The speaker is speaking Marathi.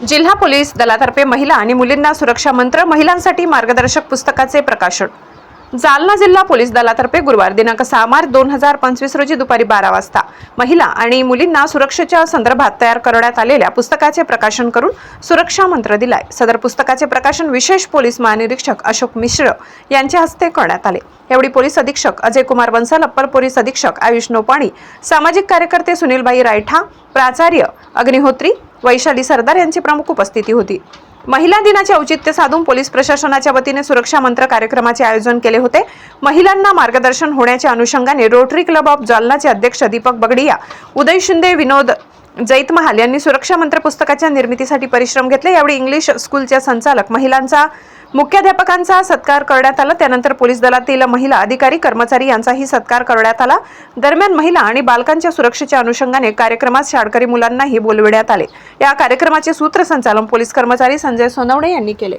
जिल्हा पोलीस दलातर्फे महिला आणि मुलींना सुरक्षा मंत्र महिलांसाठी मार्गदर्शक पुस्तकाचे प्रकाशन. जालना जिल्हा पोलीस दलातर्फे गुरुवार दिनांक सहा मार्च दोन हजार पंचवीस रोजी दुपारी बारा वाजता महिला आणि मुलींना सुरक्षेच्या संदर्भात तयार करण्यात आलेल्या पुस्तकाचे प्रकाशन करून सुरक्षा मंत्र दिलाय. सदर पुस्तकाचे प्रकाशन विशेष पोलीस महानिरीक्षक अशोक मिश्र यांच्या हस्ते करण्यात आले. यावेळी पोलीस अधीक्षक अजय कुमार बन्सल अप्पर पोलीस अधीक्षक आयुष नोपाणी सामाजिक कार्यकर्ते सुनीलभाई रायठा प्राचार्य अग्निहोत्री वैशाली सरदार यांची प्रमुख उपस्थिती होती. महिला दिनाचे औचित्य साधून पोलीस प्रशासनाच्या वतीने सुरक्षा मंत्र कार्यक्रमाचे आयोजन केले होते. महिलांना मार्गदर्शन होण्याच्या अनुषंगाने रोटरी क्लब ऑफ जालनाचे अध्यक्ष दीपक बगडिया उदय शिंदे विनोद जैत महाल यांनी सुरक्षा मंत्र पुस्तकाच्या निर्मितीसाठी परिश्रम घेतले. यावेळी इंग्लिश स्कूलच्या संचालक महिलांचा मुख्याध्यापकांचा सत्कार करण्यात आला. त्यानंतर पोलीस दलातील महिला अधिकारी कर्मचारी यांचाही सत्कार करण्यात आला. दरम्यान महिला आणि बालकांच्या सुरक्षेच्या अनुषंगाने कार्यक्रमात शाळकरी मुलांनाही बोलविण्यात आले. या कार्यक्रमाचे सूत्रसंचालन पोलीस कर्मचारी संजय सोनवणे यांनी केले.